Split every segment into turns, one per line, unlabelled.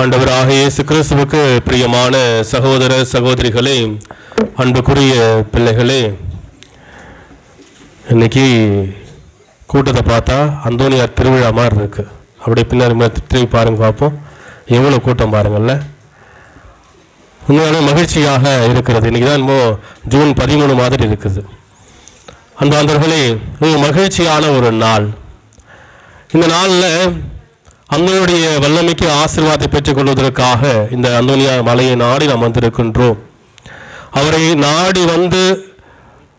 ஆண்டவராக இயேசு கிறிஸ்துவுக்கு பிரியமான சகோதர சகோதரிகளே அன்புக்குரிய பிள்ளைகளே இன்னைக்கு கூட்டத்தை பார்த்தா அந்தோனியார் திருவிழா மாதிரி இருக்கு. அப்படியே பின்னாடி திரும்பி பாருங்க பார்ப்போம். எவ்வளோ கூட்டம் பாருங்கள்ல. உண்மையான மகிழ்ச்சியாக இருக்கிறது. இன்னைக்கு தான் என்னமோ ஜூன் பதிமூணு மாதிரி இருக்குது. அன்பாந்தர்களே இது மகிழ்ச்சியான ஒரு நாள். இந்த நாளில் அந்தனுடைய வல்லமைக்கு ஆசீர்வாதத்தை பெற்றுக்கொள்வதற்காக இந்த அந்தோனியா மலையை நாடி நாம் வந்திருக்கின்றோம். அவரை நாடி வந்து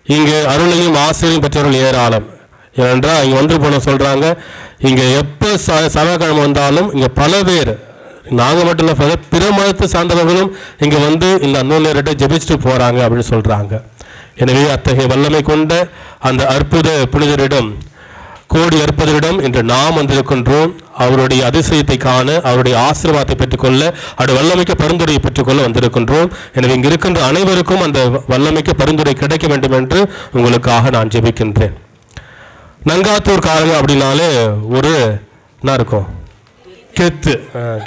இங்கே அருளையும் ஆசிரியம் பெற்றவர்கள் ஏராளம். ஏனென்றால் இங்கே வந்து போன சொல்கிறாங்க இங்கே எப்போ ச சமக்கிழமை வந்தாலும் இங்கே பல பேர் நாங்கள் மட்டும் இல்லை பல பிற மதத்தை சார்ந்தவர்களும் இங்கே வந்து இந்த அந்தோனியர்கிட்ட ஜெபிச்சுட்டு போகிறாங்க அப்படின்னு சொல்கிறாங்க எனவே அத்தகைய வல்லமை கொண்ட அந்த அற்புத புனிதரிடம் கோடி அற்பதரிடம் இன்று நாம் வந்திருக்கின்றோம். அவருடைய அதிசயத்தை காண அவருடைய ஆசீர்வாதத்தை பெற்றுக்கொள்ள அவருடைய வல்லமைக்கு பரிந்துரையை பெற்றுக்கொள்ள வந்திருக்கின்றோம். எனவே இங்கு இருக்கின்ற அனைவருக்கும் அந்த வல்லமைக்கு பரிந்துரை கிடைக்க வேண்டும் என்று உங்களுக்காக நான் ஜெபிக்கின்றேன். நங்காத்தூர் காரங்க அப்படின்னாலே ஒரு என்ன இருக்கும்? கெத்து.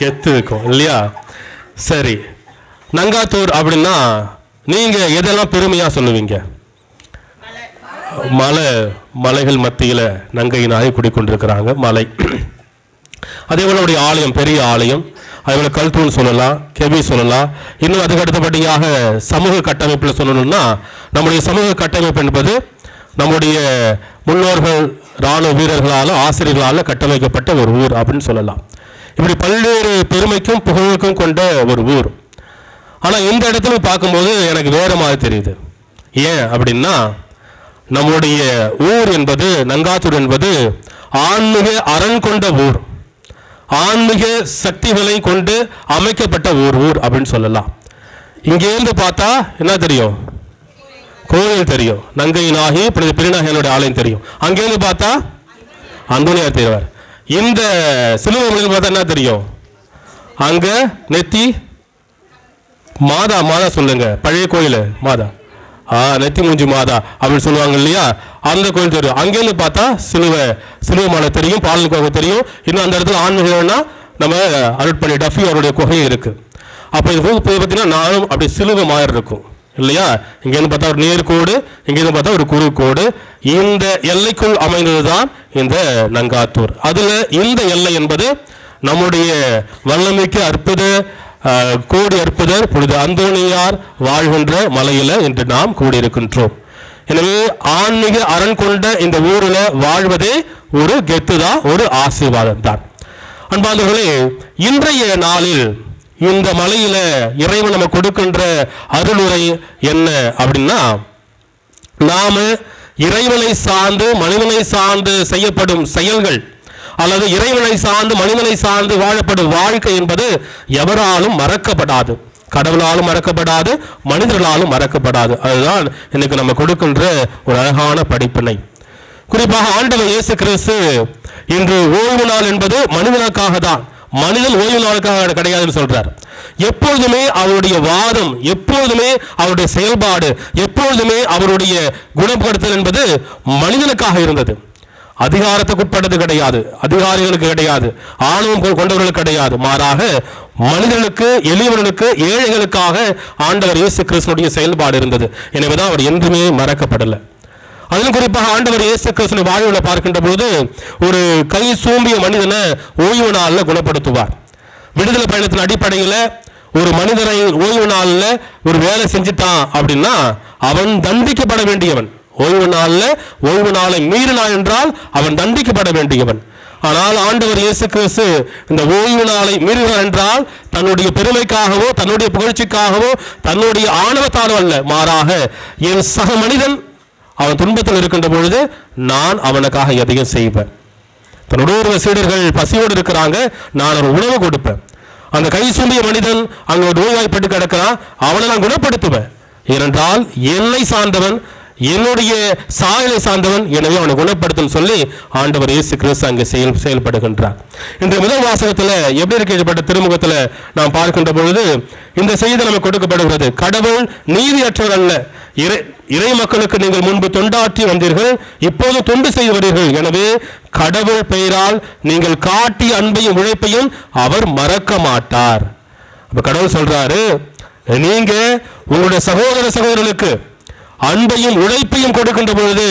கெத்து இருக்கும் இல்லையா? சரி. நங்காத்தூர் அப்படின்னா நீங்கள் எதெல்லாம் பெருமையாக சொல்லுவீங்க? மலை மலைகள் மத்தியில் நங்கையினாக குடிக்கொண்டிருக்கிறாங்க மலை. அதே போல அவருடைய ஆலயம் பெரிய ஆலயம் அதே போல் கல்தூன் சொல்லலாம் கெவி சொல்லலாம். இன்னும் அதுக்கு அடுத்தபடியாக சமூக கட்டமைப்பில் சொல்லணும்னா நம்முடைய சமூக கட்டமைப்பு என்பது நம்முடைய முன்னோர்கள் இராணுவ வீரர்களால் ஆசிரியர்களால் கட்டமைக்கப்பட்ட ஒரு ஊர் அப்படின்னு சொல்லலாம். இப்படி பல்வேறு பெருமைக்கும் புகழுக்கும் கொண்ட ஒரு ஊர். ஆனால் இந்த இடத்துல பார்க்கும்போது எனக்கு வேற மாதிரி தெரியுது. ஏன் அப்படின்னா நம்முடைய ஊர் என்பது நங்காத்தூர் என்பது ஆன்மீக அரண் கொண்ட ஊர். ஆன்மீக சக்திகளை கொண்டு அமைக்கப்பட்ட ஊர் ஊர் அப்படின்னு சொல்லலாம். இங்கேருந்து பார்த்தா என்ன தெரியும்? கோயில் தெரியும். நங்கை நாகி புனித ஆலயம் தெரியும். அங்கேருந்து பார்த்தா அந்தோனியார் தெரிவார் இந்த சிலுவை பார்த்தா என்ன தெரியும்? அங்க நெத்தி மாதா மாதா சொல்லுங்க. பழைய கோயில் மாதா. ஆ நெத்தி மூஞ்சி மாதா அப்படின்னு சொல்லுவாங்க இல்லையா? அந்த கோயில் தெரியும் அங்கேருந்து பார்த்தா சிலுவை சிலுவை மலை தெரியும் பாலன் கோகை தெரியும். இன்னும் அந்த இடத்துல ஆன்மீகம்னா நம்ம அருட்பணி டஃபி அவருடைய குகையும் இருக்குது அப்போ இது போய் பார்த்தீங்கன்னா நானும் அப்படி சிலுவை மாதிரி இருக்கும். இல்லையா? இங்கேருந்து பார்த்தா ஒரு நேர்கோடு இங்கேருந்து பார்த்தா ஒரு குறுக்கோடு இந்த எல்லைக்குள் அமைந்தது தான் இந்த நங்காத்தூர். அதில் இந்த எல்லை என்பது நம்முடைய வல்லமைக்கு அற்புத கூடி அற்புதர் புனித அந்தோணியார் வாழ்கின்ற மலையில் இன்று நாம் கூடியிருக்கின்றோம். எனவே ஆன்மீக அரண் கொண்ட இந்த ஊரில் வாழ்வதே ஒரு கெத்து தான் ஒரு ஆசீர்வாதம் தான் அன்பாந்தவர்களே இன்றைய நாளில் இந்த மலையில இறைவன் நம்ம கொடுக்கின்ற அருளுரை என்ன அப்படின்னா நாம இறைவனை சார்ந்து மனிதனை சார்ந்து செய்யப்படும் செயல்கள் அல்லது இறைவனை சார்ந்து மனிதனை சார்ந்து வாழப்படும் வாழ்க்கை என்பது எவராலும் மறக்கப்படாது. கடவுளாலும் மறக்கப்படாது மனிதர்களாலும் மறக்கப்படாது. அதுதான் இன்னைக்கு நம்ம கொடுக்கின்ற ஒரு அழகான படிப்பினை. குறிப்பாக ஆண்டவர் இயேசு கிறிஸ்து இன்று ஓய்வு நாள் என்பது மனிதனுக்காக தான். மனிதன் ஓய்வு நாளுக்காக கிடையாதுன்னு சொல்றார். எப்பொழுதுமே அவருடைய வாதம் எப்பொழுதுமே அவருடைய செயல்பாடு எப்பொழுதுமே அவருடைய குணப்படுத்தல் என்பது மனிதனுக்காக இருந்தது. அதிகாரத்துக்கு உட்பட்டது கிடையாது. அதிகாரிகளுக்கு கிடையாது. ஆணவம் கொ- கொண்டவர்களுக்கு கிடையாது. மாறாக மனிதனுக்கு எளியவர்களுக்கு ஏழைகளுக்காக ஆண்டவர் இயேசு கிறிஸ்துனுடைய செயல்பாடு இருந்தது. எனவேதான் அவர் என்றுமே மறக்கப்படலை. அதிலும் குறிப்பாக ஆண்டவர் இயேசு கிறிஸ்துவின் வாழ்வில் பார்க்கின்ற போது ஒரு கை சூம்பிய மனிதனை ஓய்வு நாளில் குணப்படுத்துவார். விடுதலை பயணத்தின் அடிப்படையில் ஒரு மனிதரை ஓய்வு நாளில் ஒரு வேலை செஞ்சிட்டான் அப்படின்னா அவன் தண்டிக்கப்பட வேண்டியவன். ஓய்வு நாளில் ஓய்வு நாளை மீறினான் என்றால் அவன் தண்டிக்கப்பட வேண்டியவன். ஆனால் ஆண்டவர் இயேசு கிறிஸ்து இந்த ஓய்வு நாளை மீறுகிறார் என்றால் தன்னுடைய பெருமைக்காகவோ தன்னுடைய புகழ்ச்சிக்காகவோ தன்னுடைய ஆணவத்தாலும் அல்ல மாறாக என் சக மனிதன் அவன் துன்பத்தில் இருக்கின்ற பொழுது நான் அவனுக்காக எதையும் செய்வேன். தன்னோட ஒரு சீடர்கள் பசியோடு இருக்கிறாங்க நான் ஒரு உணவு கொடுப்பேன். அந்த கை சூம்பிய மனிதன் அங்க ஒரு நோய்வாய்ப்பட்டு கிடக்கிறான் அவனை நான் குணப்படுத்துவேன். ஏனென்றால் என்னை சார்ந்தவன் என்னுடைய சாயலை சார்ந்தவன் எனவே அவனை குணப்படுத்தும் சொல்லி ஆண்டவர் இயேசு கிறிஸ்து அங்கே செயல் செயல்படுகின்றார். இந்த முதல் வாசகத்தில் எப்படி இருக்கப்பட்ட திருமுகத்தில் நாம் பார்க்கின்ற பொழுது இந்த செய்தி நமக்கு கொடுக்கப்படுகிறது. கடவுள் நீதியற்றவர் அல்ல. இறை இறை மக்களுக்கு நீங்கள் முன்பு தொண்டாற்றி வந்தீர்கள் இப்போது தொண்டு செய்து வருகிறீர்கள். எனவே கடவுள் பெயரால் நீங்கள் காட்டிய அன்பையும் உழைப்பையும் அவர் மறக்க மாட்டார். அப்ப கடவுள் சொல்றாரு நீங்க உங்களுடைய சகோதர சகோதரர்களுக்கு அன்பையும் உழைப்பையும் கொடுக்கின்ற பொழுது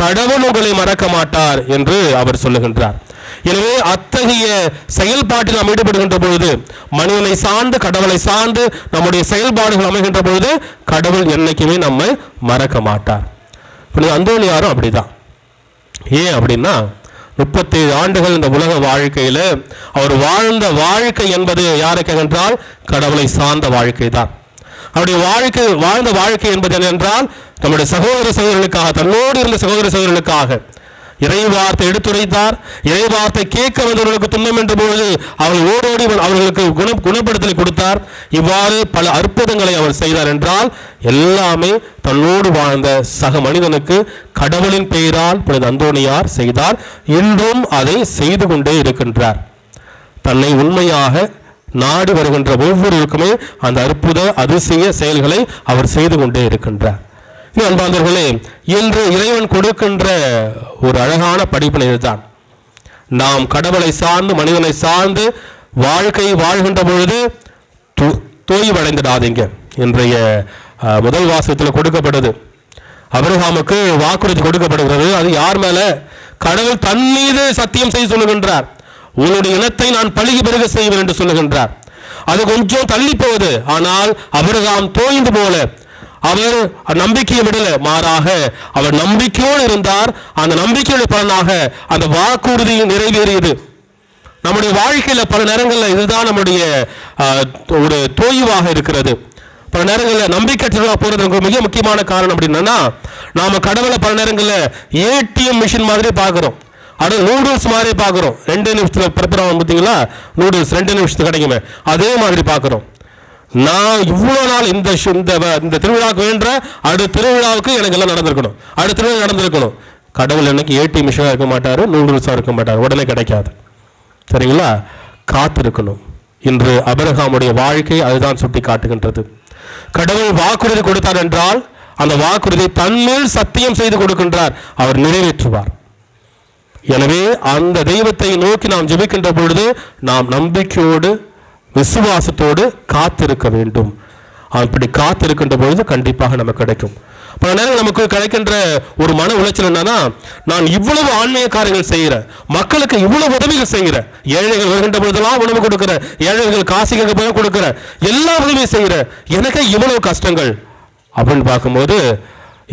கடவுள் உங்களை மறக்க மாட்டார் என்று அவர் சொல்லுகின்றார். எனவே அத்தகைய செயல்பாட்டில் நாம் ஈடுபடுகின்ற பொழுது மனிதனை சார்ந்து கடவுளை சார்ந்து நம்முடைய செயல்பாடுகள் அமைகின்ற பொழுது கடவுள் என்னைக்குமே நம்மை மறக்க மாட்டார். அந்தோனியாரும் அப்படிதான். ஏன் அப்படின்னா முப்பத்தேழு ஆண்டுகள் இந்த உலக வாழ்க்கையில் அவர் வாழ்ந்த வாழ்க்கை என்பது யாருக்கு என்றால் கடவுளை சார்ந்த வாழ்க்கை தான் அவருடைய வாழ்க்கை வாழ்ந்த வாழ்க்கை என்பது என்னென்றால் நம்முடைய சகோதர சகோதரர்களுக்காக தன்னோடு இருந்த சகோதர சகோதரர்களுக்காக இறை வார்த்தை எடுத்துரைத்தார். இறை வார்த்தை கேட்க வந்தவர்களுக்கு துன்பம் என்ற பொழுது அவர்கள் ஓடோடி அவர்களுக்கு குண குணப்படுத்தலை கொடுத்தார். இவ்வாறு பல அற்புதங்களை அவர் செய்தார் என்றால் எல்லாமே தன்னோடு வாழ்ந்த சக மனிதனுக்கு கடவுளின் பெயரால் புனித அந்தோணியார் செய்தார். இன்றும் அதை செய்து கொண்டே இருக்கின்றார். தன்னை உண்மையாக நாடு வருகின்ற ஒவ்வொருவருக்குமே அந்த அற்புத அதிசய செயல்களை அவர் செய்து கொண்டே இருக்கின்றார். அன்பாந்தர்களே இன்று இறைவன் கொடுக்கின்ற ஒரு அழகான படிப்பினை இதுதான். நாம் கடவுளை சார்ந்து மனிதனை சார்ந்து வாழ்க்கை வாழ்கின்ற பொழுது தோய்வடைந்துடாதீங்க. இன்றைய முதல் வாசகத்தில் கொடுக்கப்படுது. அபிரஹாமுக்கு வாக்குறுதி கொடுக்கப்படுகிறது. அது யார் மேல? கடவுள் தன் மீது சத்தியம் செய்து சொல்லுகின்றார். உன்னுடைய இனத்தை நான் பழுகி பெருக செய்வேன் என்று சொல்லுகின்றார். அது கொஞ்சம் தள்ளி போகுது ஆனால் அபிரகாம் தோய்ந்து போல. அவர் நம்பிக்கையை விடல. மாறாக அவர் நம்பிக்கையோடு இருந்தார். அந்த நம்பிக்கையோட பலனாக அந்த வாக்குறுதி நிறைவேறியது. நம்முடைய வாழ்க்கையில் பல நேரங்களில் இதுதான் நம்முடைய ஒரு தோய்வாக இருக்கிறது. பல நேரங்களில் நம்பிக்கையற்றவர்களாக போகிறதுக்கு மிக முக்கியமான காரணம் அப்படின்னா நாம் கடவுளை பல நேரங்களில் ஏடிஎம் மிஷின் மாதிரி பார்க்குறோம். அது நூடுல்ஸ் மாதிரி பார்க்குறோம். ரெண்டு நிமிஷத்தில் பிறப்புறோம் பார்த்தீங்களா? நூடுல்ஸ் ரெண்டு நிமிஷத்துக்கு கிடைக்குமே. அதே மாதிரி பார்க்குறோம். நான் இவ்வளோ நாள் இந்த இந்த வ- இந்த திருவிழாவுக்கு வேண்ட அடுத்த திருவிழாவுக்கு எனக்கு எல்லாம் நடந்திருக்கணும். அடுத்த திருவிழா நடந்திருக்கணும். கடவுள் எனக்கு ஏடி மிஷினாக இருக்க மாட்டார் நூடுல்ஸாக இருக்க மாட்டார். உடனே கிடைக்காது. சரிங்களா? காத்திருக்கணும். இன்று அபரகாமுடைய வாழ்க்கை அதுதான் சுட்டி காட்டுகின்றது. கடவுள் வாக்குறுதி கொடுத்தார் என்றால் அந்த வாக்குறுதி தன்மேல் சத்தியம் செய்து கொடுக்கின்றார். அவர் நிறைவேற்றுவார். எனவே அந்த தெய்வத்தை நோக்கி நாம் ஜெபிக்கின்ற பொழுது நாம் நம்பிக்கையோடு விசுவாசத்தோடு காத்திருக்க வேண்டும். அப்படி காத்திருக்கின்ற பொழுது கண்டிப்பாக நமக்கு கிடைக்கும். பல நேரம் நமக்கு கிடைக்கின்ற ஒரு மன உளைச்சல் என்னன்னா நான் இவ்வளவு ஆன்மீக காரியங்கள் செய்கிறேன் மக்களுக்கு இவ்வளவு உதவிகள் செய்கிறேன் ஏழைகள் வருகின்ற பொழுதெல்லாம் உணவு கொடுக்கிறேன் ஏழைகள் காசு கேட்க கொடுக்குறேன் கொடுக்கிறேன் எல்லா உதவியும் செய்கிறேன் எனக்கு இவ்வளவு கஷ்டங்கள். அப்படின்னு பார்க்கும்போது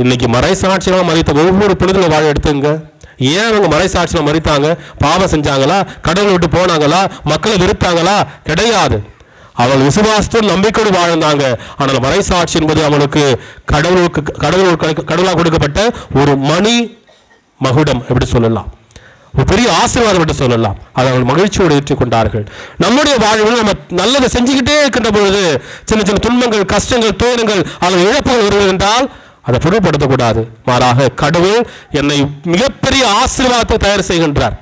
இன்னைக்கு மறை சாட்சியெல்லாம் மறைத்த ஒவ்வொரு புனிதல வாழ எடுத்துங்க. ஏன் அவங்க மறைசாட்சியில் மறித்தாங்க? பாவம் செஞ்சாங்களா? கடவுளை விட்டு போனாங்களா? மக்களை வெறுத்தாங்களா? கிடையாது. அவள் விசுவாசத்தோடு நம்பிக்கையோடு வாழ்ந்தாங்க. ஆனால் மறைசாட்சி என்பது அவனுக்கு கடவுளுக்கு கடவுள் கடவுளாக கொடுக்கப்பட்ட ஒரு மணி மகுடம் எப்படி சொல்லலாம். ஒரு பெரிய ஆசீர்வாதம் என்று சொல்லலாம். அதை அவர்கள் மகிழ்ச்சியோடு ஏற்றுக்கொண்டார்கள். நம்முடைய வாழ்வில் நம்ம நல்லதை செஞ்சுக்கிட்டே இருக்கின்ற பொழுது சின்ன சின்ன துன்பங்கள் கஷ்டங்கள் துயரங்கள் அல்லது இழப்புகள் வருவது என்றால் அதை பொருட்படுத்தக்கூடாது மாறாக கடவுள் என்னை மிகப்பெரிய ஆசீர்வாதத்தை தயார் செய்கின்றார்.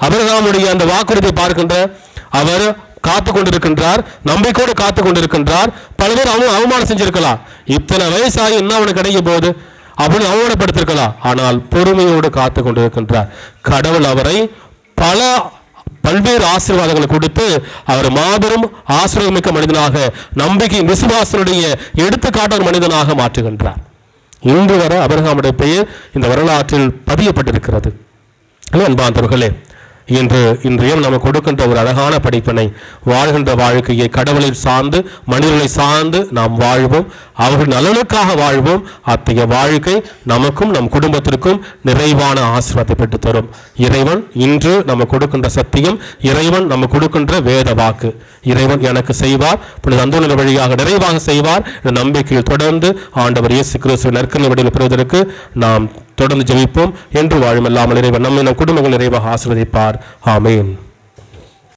அபிரகாமுடைய அந்த வாக்குறுதியை பார்க்கின்ற அவர் காத்து கொண்டிருக்கின்றார் நம்பிக்கையோடு காத்து கொண்டிருக்கின்றார். பல பேர் அவன் அவமானம் செஞ்சிருக்கலாம். இத்தனை வயசாகி என்ன அவனுக்கு கிடைக்க போகுது அப்படின்னு அவமானப்படுத்திருக்கலாம். ஆனால் பொறுமையோடு காத்து கொண்டிருக்கின்றார். கடவுள் அவரை பல பல்வேறு ஆசீர்வாதங்களை கொடுத்து அவர் மாபெரும் ஆசீர்வாதமிக்க மனிதனாக நம்பிக்கை விசுவாசனுடைய எடுத்துக்காட்டு ஒரு மனிதனாக மாற்றுகின்றார். இன்று வரை அபிரகாமுடைய பெயர் இந்த வரலாற்றில் பதியப்பட்டிருக்கிறது. அன்பாந்தவர்களே இன்று இன்றையும் நமக்கு கொடுக்கின்ற ஒரு அழகான படிப்பினை வாழ்கின்ற வாழ்க்கையை கடவுளை சார்ந்து மனிதர்களை சார்ந்து நாம் வாழ்வோம். அவர்கள் நலனுக்காக வாழ்வோம். அத்தகைய வாழ்க்கை நமக்கும் நம் குடும்பத்திற்கும் நிறைவான ஆசீர்வாதத்தை பெற்று தரும் இறைவன் இன்று நம்ம கொடுக்கின்ற சத்தியம் இறைவன் நம்ம கொடுக்கின்ற வேத வாக்கு. இறைவன் எனக்கு செய்வார் புனித அந்தோனின் வழியாக நிறைவாக செய்வார். என்ற நம்பிக்கையில் தொடர்ந்து ஆண்டவர் இயேசு கிறிஸ்துவ நற்கரணை வடிவில் பெறுவதற்கு நாம் தொடர்ந்து ஜெபிப்போம். என்று வாழும் இல்லாமல் இறைவன் நம்மை நம் குடும்பங்கள் நிறைவாக ஆசிர்வதிப்பார். ஆமேன்.